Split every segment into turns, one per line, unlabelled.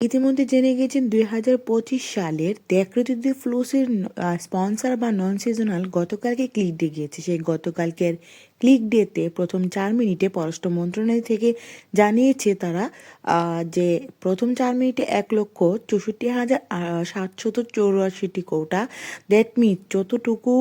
ইতিমধ্যে জেনে গেছেন দুই হাজার পঁচিশ সালের ফ্লুসের স্পন্সর বা নন সিজনাল গতকালকে ক্লিক ডে গিয়েছে। সেই গতকালকের ক্লিক ডেতে প্রথম চার মিনিটে পররাষ্ট্র মন্ত্রণালয় থেকে জানিয়েছে তারা যে প্রথম চার মিনিটে এক লক্ষ চৌষট্টি হাজার সাতশত চৌরাশিটি কোটা, দ্যাট মিন যতটুকু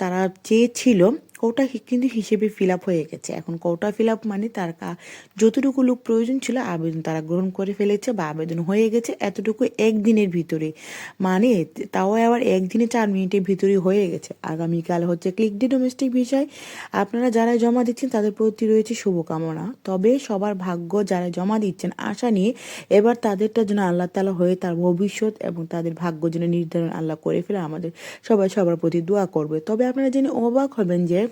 তারা চেয়েছিল কোটা কিন্তু হিসেবে ফিল আপ হয়ে গেছে। এখন কোটা ফিল আপ মানে তার কা- যতটুকু লোক প্রয়োজন ছিল আবেদন তারা গ্রহণ করে ফেলেছে বা আবেদন হয়ে গেছে এতটুকু একদিনের ভিতরে। মানে তাও আবার একদিনে চার মিনিটের ভিতরে হয়ে গেছে। আগামীকাল হচ্ছে ক্লিক ডে ডোমেস্টিক বিষয় আপনারা যারা জমা দিচ্ছেন তাদের প্রতি রয়েছে শুভকামনা। তবে সবার ভাগ্য যারা জমা দিচ্ছেন আশা নিয়ে এবার তাদেরটা যেন আল্লাহ তালা হয়ে তার ভবিষ্যৎ এবং তাদের ভাগ্য যেন নির্ধারণ আল্লাহ করে ফেলে, আমাদের সবাই সবার প্রতি দোয়া করবে। তবে আপনারা জেনে অবাক হবেন যে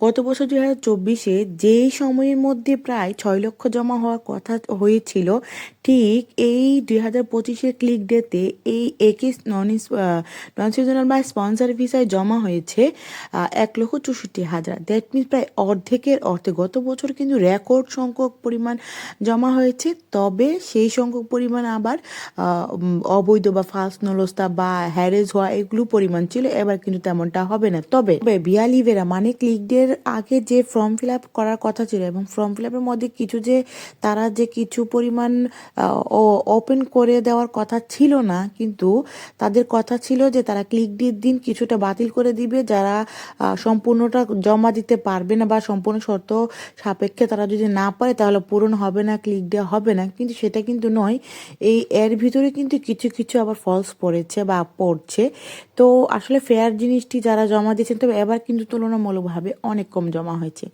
গত বছর দুই হাজার চব্বিশে যেই সময়ের মধ্যে প্রায় ছয় লক্ষ জমা হওয়ার কথা হয়েছিল, ঠিক এই দুই হাজার পঁচিশের ক্লিক ডেতে এই একই নন নন সিজনাল বা স্পন্সার ভিসায় জমা হয়েছে এক লক্ষ চৌষট্টি হাজার। দ্যাট মিনস প্রায় অর্ধেকের অর্ধে। গত বছর কিন্তু রেকর্ড সংখ্যক পরিমাণ জমা হয়েছে, তবে সেই সংখ্যক পরিমাণ আবার অবৈধ বা ফালস নলস্তা বা হ্যারেজ হওয়া এগুলো পরিমাণ ছিল, এবার কিন্তু তেমনটা হবে না। তবে বিয়ালিভেরা মানে ক্লিক ডের আগে যে ফর্ম ফিল আপ করার কথা ছিল এবং ফর্ম ফিল আপের মধ্যে কিছু যে তারা যে কিছু পরিমাণ ওপেন করে দেওয়ার কথা ছিল না, কিন্তু তাদের কথা ছিল যে তারা ক্লিক ডির দিন, কিছুটা বাতিল করে দিবে। যারা সম্পূর্ণটা জমা দিতে পারবে না বা সম্পূর্ণ শর্ত সাপেক্ষে তারা যদি না পারে, তাহলে পূরণ হবে না ক্লিক দেওয়া হবে না। কিন্তু সেটা কিন্তু নয়, এই এর ভিতরে কিন্তু কিছু কিছু আবার ফলস পড়েছে বা পড়ছে। তো আসলে ফেয়ার জিনিসটি যারা জমা দিয়েছেন, তবে এবার কিন্তু তুলনামূলকভাবে অনেক কম জমা হয়েছে।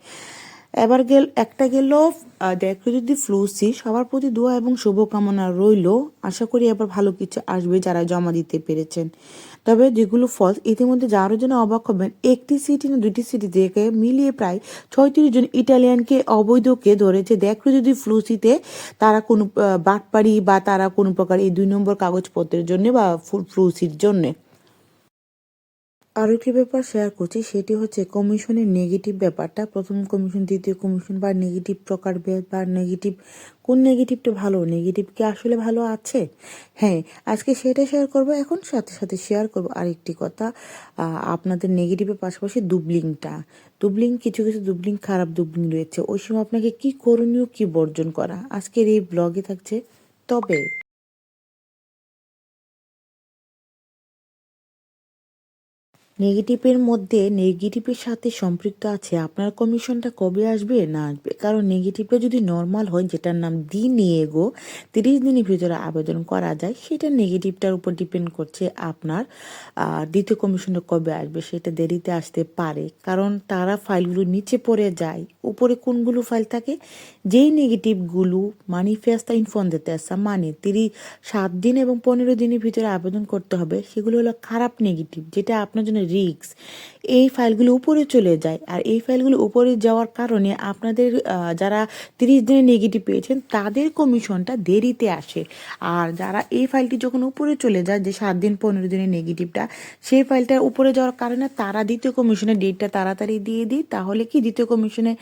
এবার গেল, একটা গেল দেখো যদি ফ্লুসি সবার প্রতি দোয়া এবং শুভকামনা রইল। আশা করি এবার ভালো কিছু আসবে যারা জমা দিতে পেরেছেন। তবে যেগুলো ফলস ইতিমধ্যে যারও জন্য অবাক হবেন, একটি সিটি না দুটি সিটি থেকে মিলিয়ে প্রায় ছয়ত্রিশ জন ইটালিয়ানকে অবৈধকে ধরেছে। দেখো যদি ফ্লুসিতে তারা কোনো বাটপাড়ি বা তারা কোনো প্রকার এই দুই নম্বর কাগজপত্রের জন্য বা ফ্লুসির জন্যে। আরও একটি ব্যাপার শেয়ার করছি? সেটি হচ্ছে কমিশনের নেগেটিভ ব্যাপারটা। প্রথম কমিশন দ্বিতীয় কমিশন বা নেগেটিভ প্রকার বা নেগেটিভ কোন নেগেটিভটা ভালো? নেগেটিভ কি আসলে ভালো আছে? হ্যাঁ আজকে সেটা শেয়ার করব, এখন সাথে সাথে শেয়ার করব আরেকটি কথা। আপনাদের নেগেটিভের পাশাপাশি দুবলিংটা দুবলিং কিছু কিছু দুবলিং খারাপ দুবলিং রয়েছে। ওই সময় আপনাকে কি করণীয়, কি বর্জন করা? আজকের এই ব্লগে থাকছে তবে। নেগেটিভের মধ্যে নেগেটিভের সাথে সম্পৃক্ত আছে, আপনার কমিশনটা কবে আসবে? না আসবে। কারণ নেগেটিভটা যদি নর্মাল হয়, যেটার নাম দি নিয়েগো তিরিশ দিনের ভিতরে আবেদন করা যায়, সেটা নেগেটিভটার উপর ডিপেন্ড করছে আপনার দ্বিতীয় কমিশনটা কবে আসবে, সেটা দেরিতে আসতে পারে। কারণ তারা ফাইলগুলো নিচে পড়ে যায়, উপরে কোনগুলো ফাইল থাকে? যেই নেগেটিভগুলো মানিফেস্তা ইনফর্ম দিতে আসা মানে তিরিশ, সাত দিন এবং পনেরো দিনের ভিতরে আবেদন করতে হবে, সেগুলো হলো খারাপ নেগেটিভ, যেটা আপনার জন্য রিস্ক, এই ফাইলগুলো উপরে চলে যায়। আর এই ফাইলগুলো উপরে যাওয়ার কারণে আপনাদের যারা তিরিশ দিনের নেগেটিভ পেয়েছেন, তাদের কমিশনটা দেরিতে আসে। আর যারা এই ফাইলটি যখন উপরে চলে যায়, যে সাত দিন, পনেরো দিনের নেগেটিভটা সেই ফাইলটা উপরে যাওয়ার কারণে তারা দ্বিতীয় কমিশনের ডেটটা তাড়াতাড়ি দিয়ে দিই। তাহলে কি দ্বিতীয় কমিশনের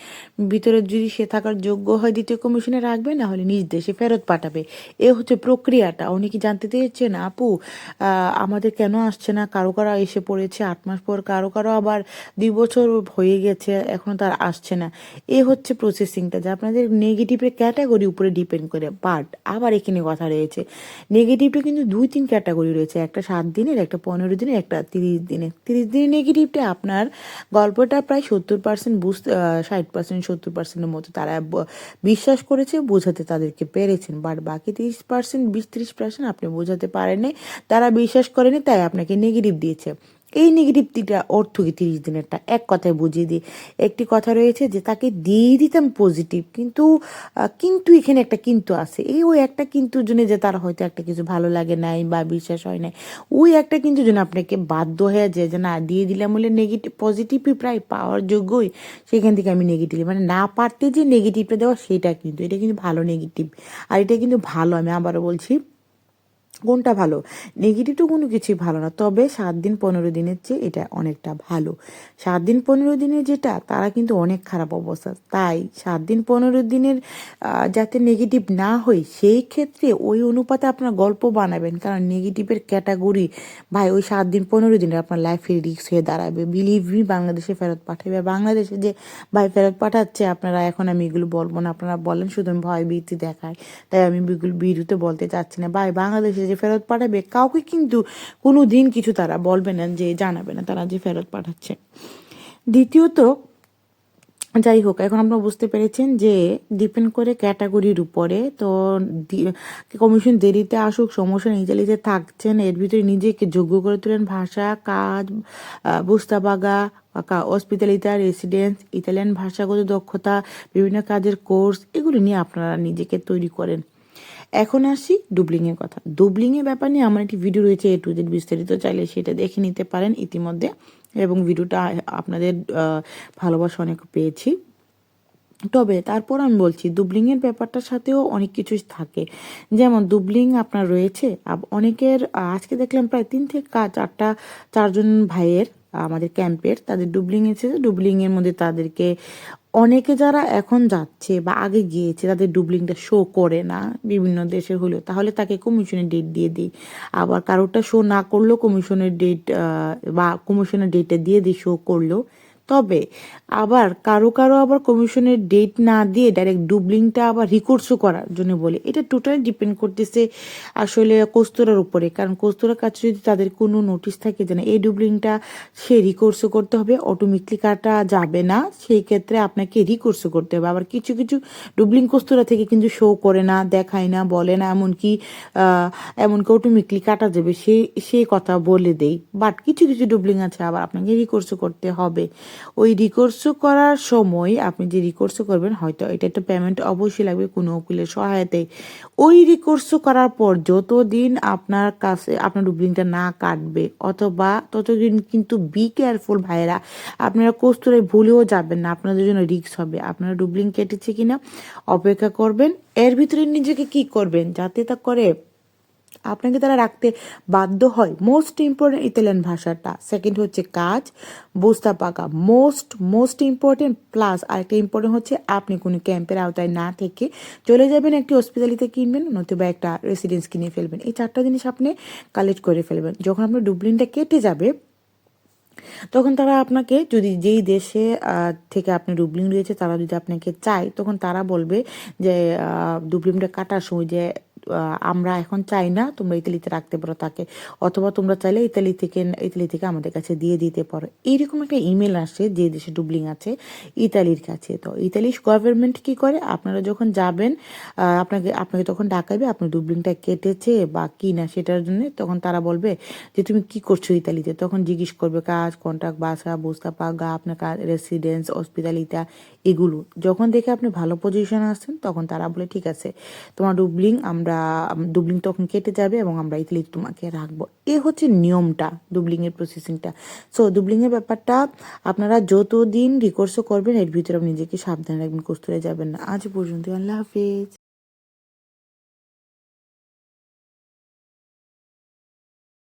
ভিতরে যদি সে থাকার যোগ্য হয়, দ্বিতীয় কমিশনে রাখবে, না হলে নিজ দেশে ফেরত পাঠাবে? এ হচ্ছে প্রক্রিয়াটা। উনি কি জানতে চেয়েছেন? আপু আমাদের কেন আসছে না? কারও কারও এসে পড়েছে? আট মাস পর কারও কারও আবার দুই বছর হয়ে গেছে, এখনও তার আসছে না। এ হচ্ছে প্রসেসিংটা যে আপনাদের নেগেটিভের ক্যাটাগরি উপরে ডিপেন্ড করে। বাট আবার এখানে কথা রয়েছে নেগেটিভটা কিন্তু দুই, তিন ক্যাটাগরি রয়েছে। একটা সাত দিনের, একটা পনেরো দিনের, একটা তিরিশ দিনের। তিরিশ দিনের নেগেটিভটা আপনার গল্পটা প্রায় সত্তর পার্সেন্ট বুঝতে ষাট পার্সেন্ট সত্তর পার্সেন্টের মতো তারা বিশ্বাস করেছে, বোঝাতে তাদেরকে পেরেছেন। বাট বাকি তিরিশ পার্সেন্ট বিশ, ত্রিশ পার্সেন্ট আপনি বোঝাতে পারেননি, তারা বিশ্বাস করেনি, তাই আপনাকে নেগেটিভ দিয়েছে। এই নেগেটিভটিটা অর্থ কি তিরিশ দিনেরটা এক কথায় বুঝিয়ে দিই। একটি কথা রয়েছে যে তাকে দিয়ে দিতাম পজিটিভ কিন্তু কিন্তু এখানে একটা কিন্তু আছে। এই ওই একটা কিন্তু জন্য যে তার হয়তো একটা কিছু ভালো লাগে নাই বা বিশ্বাস হয় নাই, ওই একটা কিন্তু জন্য আপনাকে বাধ্য হয়ে যায় যে না, দিয়ে দিলাম বলে নেগেটিভ পজিটিভই প্রায় পাওয়ার যোগ্যই, সেখান থেকে আমি নেগেটিভ মানে না পারতে যে নেগেটিভটা দেওয়া, সেটা কিন্তু, এটা কিন্তু ভালো নেগেটিভ আর এটা কিন্তু ভালো, আমি আবারও বলছি কোনটা ভালো। নেগেটিভ তো কোনো কিছুই ভালো না। তবে সাত দিন পনেরো দিনের চেয়ে এটা অনেকটা ভালো। সাত দিন পনেরো দিনের যেটা, তারা কিন্তু অনেক খারাপ অবস্থা। তাই সাত দিন পনেরো দিনের যাতে নেগেটিভ না হয় সেই ক্ষেত্রে ওই অনুপাতে আপনার গল্প বানাবেন। কারণ নেগেটিভের ক্যাটাগরি ভাই, ওই সাত দিন পনেরো দিনের আপনার লাইফে রিস্ক হয়ে দাঁড়াবে। বিলিভ মি বাংলাদেশে ফেরত পাঠাবে। বাংলাদেশে যে ভাই ফেরত পাঠাচ্ছে, আপনারা এখন আমি এগুলো বলব না। আপনারা বলেন, শুধু আমি ভয় ভীতি দেখায় তাই আমি এগুলো বিরুদ্ধে বলতে চাচ্ছি না। ভাই, বাংলাদেশে যে ফেরত পাঠাবে, কাউকে কিন্তু কোনো দিন কিছু তারা বলবে না, যে জানাবে না তারা যে ফেরত পাঠাচ্ছে। দ্বিতীয়ত, যাই হোক, এখন আপনারা বুঝতে পেরেছেন যে ডিপেন্ড করে ক্যাটাগরির উপরে তো কমিশন দেরিতে আসুক, সমস্যা নিজে নিজে থাকছেন, এর ভিতরে নিজেকে যোগ্য করে তোলেন ভাষা, কাজ বুস্তাবাগা হসপিটালিতা রেসিডেন্স ইতালিয়ান ভাষাগত দক্ষতা, বিভিন্ন কাজের কোর্স এগুলো নিয়ে আপনারা নিজেকে তৈরি করেন। এখন আসি ডুবলিংয়ের কথা। ডুবলিংয়ের ব্যাপার নিয়ে আমার একটি ভিডিও রয়েছে, এ টু জেড বিস্তারিত, চাইলে সেটা দেখে নিতে পারেন ইতিমধ্যে। এবং ভিডিওটা আপনাদের ভালোবাসা অনেক পেয়েছি। তবে তারপর আমি বলছি দুবলিংয়ের ব্যাপারটার সাথেও অনেক কিছু থাকে। যেমন দুবলিং আপনার রয়েছে অনেকের আজকে দেখলাম প্রায় তিন থেকে চারটা, চারজন ভাইয়ের আমাদের ক্যাম্পের তাদের ডুবলিং এসেছে। ডুবলিং এর মধ্যে তাদেরকে অনেকে যারা এখন যাচ্ছে বা আগে গিয়েছে, তাদের ডুবলিংটা শো করে না বিভিন্ন দেশে হলেও। তাহলে তাকে কমিশনের ডেট দিয়ে দিই। আবার কারোরটা শো না করলেও কমিশনের ডেট বা কমিশনের ডেটটা দিয়ে দিই শো করলেও। তবে আবার কারও কারও আবার কমিশনের ডেট না দিয়ে ডাইরেক্ট ডুবলিংটা আবার রিকোর্সও করার জন্য বলে। এটা টোটালি ডিপেন্ড করতেছে আসলে কস্তুরার উপরে। কারণ কস্তুরার কাছে যদি তাদের কোনো নোটিশ থাকে যে না, এই ডুবলিংটা সে রিকোর্সও করতে হবে অটোমেটিকলি কাটা যাবে না, সেই ক্ষেত্রে আপনাকে রিকোর্সও করতে হবে। আবার কিছু কিছু ডুবলিং কস্তুরা থেকে কিন্তু শো করে না, দেখায় না, বলে না, এমনকি এমনকি অটোমেটিকলি কাটা যাবে সেই সেই কথা বলে দেই। বাট কিছু কিছু ডুবলিং আছে, আবার আপনাকে রিকোর্সও করতে হবে। ওই রিকোর্সও করার সময় আপনি যে রিকোর্সও করবেন, হয়তো এটা একটা পেমেন্ট অবশ্যই লাগবে কোনো উকিলের সহায়তায়। ওই রিকোর্সও করার পর যতদিন আপনার কাছে, আপনার ডুবলিংটা না কাটবে, অথবা ততদিন কিন্তু বি কেয়ারফুল ভাইয়েরা, আপনারা কস্তুরায় ভুলেও যাবেন না, আপনাদের জন্য রিস্ক হবে। আপনারা ডুবলিং কেটেছে কিনা, অপেক্ষা করবেন, এর ভিতরে নিজেকে কি করবেন, যাতে তা করে আপনাকে তারা রাখতে বাধ্য হয় মোস্ট ইম্পর্টেন্ট ইতালিয়ান ভাষাটা। সেকেন্ড হচ্ছে কাজ, বুঝতে পাকা মোস্ট মোস্ট ইম্পর্টেন্ট প্লাস আরেকটা ইম্পর্টেন্ট হচ্ছে আপনি কোনো ক্যাম্পের আওতায় না থেকে চলে যাবেন, একটি হসপিটালিতে কিনবেন, নতুবা একটা রেসিডেন্স কিনে ফেলবেন। এই চারটা জিনিস আপনি কালেক্ট করে ফেলবেন। যখন আপনার ডুবলিনটা কেটে যাবে, তখন তারা আপনাকে যদি যেই দেশে থেকে আপনি ডুবলিং রয়েছে, তারা যদি আপনাকে চায়, তখন তারা বলবে যে ডুবলিংটা কাটার সময় যে আমরা এখন চাই না তোমরা ইতালিতে রাখতে পারো তাকে, অথবা তোমরা চাইলে ইতালি থেকে ইতালি থেকে আমাদের কাছে দিয়ে দিতে পারো। এইরকম একটা ইমেল আসে যে দেশে ডুবলিং আছে, ইতালির কাছে। তো ইতালির গভর্নমেন্ট কি করে? আপনারা যখন যাবেন আপনাকে আপনাকে তখন ডাকাবে আপনার ডুবলিংটা কেটেছে বা কি না সেটার জন্য তখন তারা বলবে যে, তুমি কি করছ ইতালিতে? তখন জিজ্ঞেস করবে, কাজ কন্ট্রাক্ট বাসা, বুস্তা, পাগা, আপনার রেসিডেন্স হসপিটালিটা এগুলো। যখন দেখে আপনি ভালো পজিশনে আসছেন, তখন তারা বলে, ঠিক আছে, তোমার ডুবলিং আমরা ডুবলিং তখন কেটে যাবে এবং আমরা ইতালি তোমাকে রাখব। এ হচ্ছে নিয়মটা ডুবলিং এর প্রসেসিংটা সো ডুবলিং এর ব্যাপারটা আপনারা যতদিন রিকোর্সও করবেন, এর ভিতরে নিজেকে সাবধানে রাখবেন, কস্তুরে যাবেন না। আজ পর্যন্ত আল্লাহ হাফিজ।